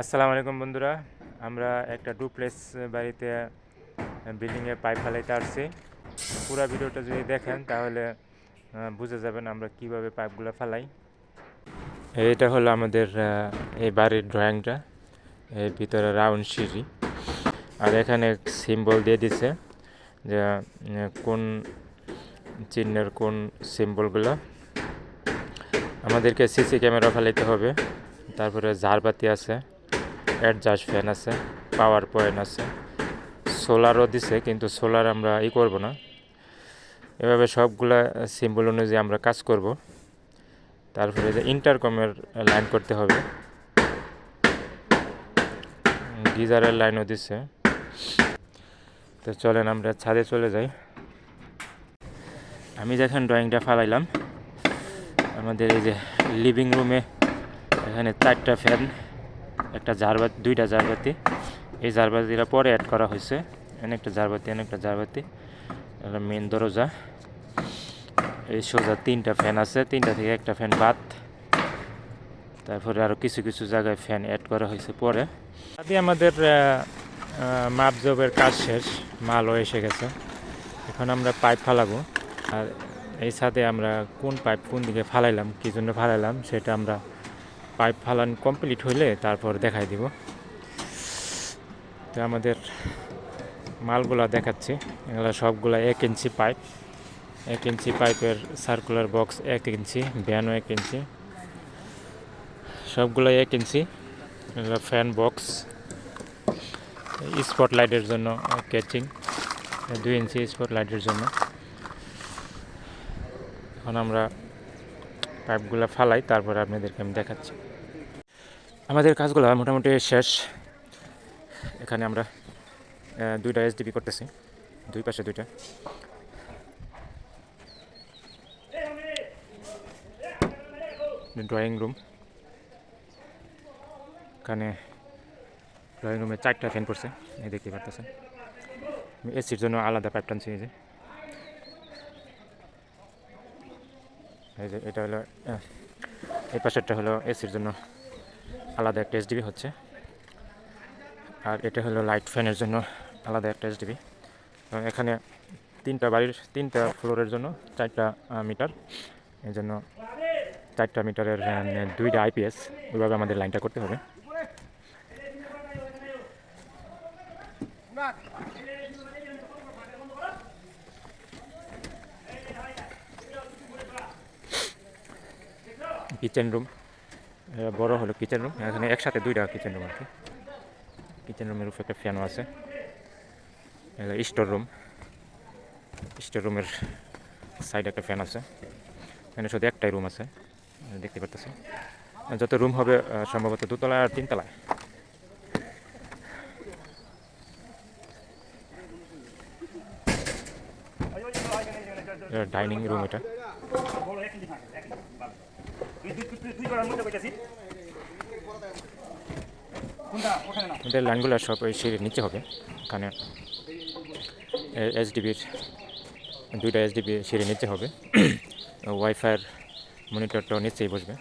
আসসালামু আলাইকুম বন্ধুরা। আমরা একটা ডুপ্লেক্স বাড়িতে বিল্ডিংয়ে পাইপ ফেলাইতে আসছি। পুরো ভিডিওটা যদি দেখেন, তাহলে বুঝে যাবেন আমরা কীভাবে পাইপগুলো ফেলাই। এটা হলো আমাদের এই বাড়ির ড্রয়িংটা। এর ভিতরে রাউন্ড সিঁড়ি। আর এখানে সিম্বল দিয়ে দিছে যে কোন চিহ্নের কোন সিম্বলগুলো। আমাদেরকে সিসি ক্যামেরা ফেলাইতে হবে। তারপরে ঝাড়বাতি আছে। অ্যাডজাস্ট ফ্যান আছে পাওয়ার পয়েন্ট আছে। সোলারও দিছে, কিন্তু সোলার আমরা ই করব না। এভাবে সবগুলা সিম্বল অনুযায়ী আমরা কাজ করব। তারপরে যে ইন্টারকমের লাইন করতে হবে। গিজারের লাইনও দিছে। তো চলেন আমরা ছাদে চলে যাই। আমি যখন ড্রয়িংটা ফালাইলাম, আমাদের এই যে লিভিং রুমে এখানে চারটা ফ্যান একটা জারবাতি, দুইটা জারবাতি। এই জারবাতিটা পরে অ্যাড করা হয়েছে। এখানে একটা জারবাতি, এখানে একটা জারবাতি। এটা মেন দরজা। এই সোজা তিনটা ফ্যান আছে। তিনটা থেকে একটা ফ্যান বাদ। তারপরে আরও কিছু কিছু জায়গায় ফ্যান অ্যাড করা হয়েছে পরে। আদি আমাদের মাপ জবের কাজ শেষ। মালও এসে গেছে। এখন আমরা পাইপ ফালাবো। আর এই সাথে আমরা কোন পাইপ কোন দিকে ফালাইলাম, কী জন্য ফালাইলাম, সেটা আমরা পাইপ ফালান কমপ্লিট হইলে তারপর দেখাই দিব। তো আমাদের মালগুলা দেখাচ্ছি। এগুলো সবগুলা এক ইঞ্চি পাইপ। এক ইঞ্চি পাইপের সার্কুলার বক্স এক ইঞ্চি ভ্যানও এক ইঞ্চি। সবগুলো এক ইঞ্চি। এগুলো ফ্যান বক্স স্পট লাইটের জন্য ক্যাচিং দুই ইঞ্চি স্পট লাইটের জন্য। এখন আমরা পাইপগুলো ফালাই, তারপরে আপনাদেরকে আমি দেখাচ্ছি। আমাদের কাজগুলো মোটামুটি শেষ। এখানে আমরা দুইটা এসডিপি করতেছি। দুই পাশে দুইটা। ড্রয়িং রুম এখানে ড্রয়িং রুমে চারটা ফ্যান পড়ছে, এই দেখতে পারতেছেন। এসির জন্য আলাদা পাইপ টানছি, এই যে। এই যে এটা হলো এই পাশেরটা হলো এসির জন্য আলাদা একটা এসডিবি হচ্ছে। আর এটা হলো লাইট ফ্যানের জন্য আলাদা একটা এসডিবি এখানে তিনটা বাড়ির, তিনটা ফ্লোরের জন্য চারটা মিটার এই জন্য চারটা মিটারের দুইটা আইপিএস ওইভাবে আমাদের লাইনটা করতে হবে। কিচেন রুম বড় হলো কিচেন রুম এখানে একসাথে দুইটা কিচেন রুম আর কি কিচেন রুমের উপরে একটা ফ্যানও আছে। স্টোর রুম স্টোর রুমের সাইডে একটা ফ্যান আছে। এখানে শুধু একটাই রুম আছে। দেখতে পারতেছি যত রুম হবে সম্ভবত দুতলা আর তিনতলায় ডাইনিং রুম এটা। এদের লাইনগুলো সব ওই সিঁড়ির নিচে হবে এখানে এইচডিবির দুইটা এইচডিবি সিঁড়ি নিচে হবে। ওয়াইফাইয়ের মনিটরটাও নিচেই বসবে।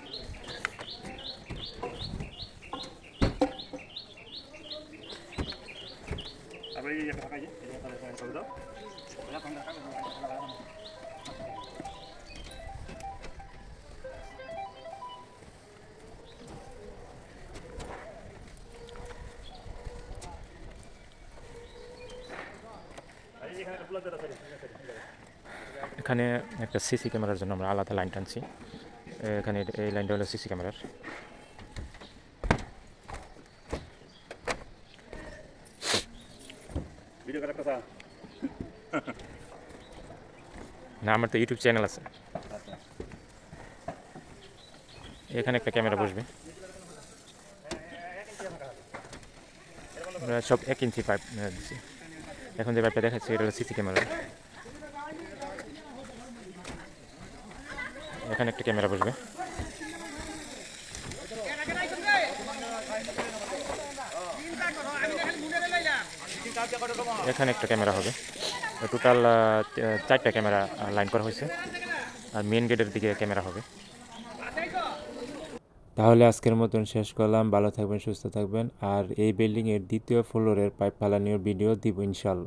এখানে একটা সিসি ক্যামেরার জন্য আমরা আলাদা লাইন টানছি। এখানে এই লাইনটা হলো সিসি ক্যামেরার। না আমার তো ইউটিউব চ্যানেল আছে। এখানে একটা ক্যামেরা বসবে। সব এক ইঞ্চি পাইপ দিচ্ছি এখন যে পাইপটা দেখাচ্ছি, এটা হলো সিসি ক্যামেরা। এখানে একটা ক্যামেরা বসবে। এখানে একটা ক্যামেরা হবে। টোটাল চারটা ক্যামেরা লাইন করা হয়েছে। আর মেন গেটের দিকে ক্যামেরা হবে। তাহলে আজকের মতন শেষ করলাম। ভালো থাকবেন, সুস্থ থাকবেন। আর এই বিল্ডিংয়ের দ্বিতীয় ফ্লোরের পাইপ ফালানোর ভিডিও দিব ইনশাল্লাহ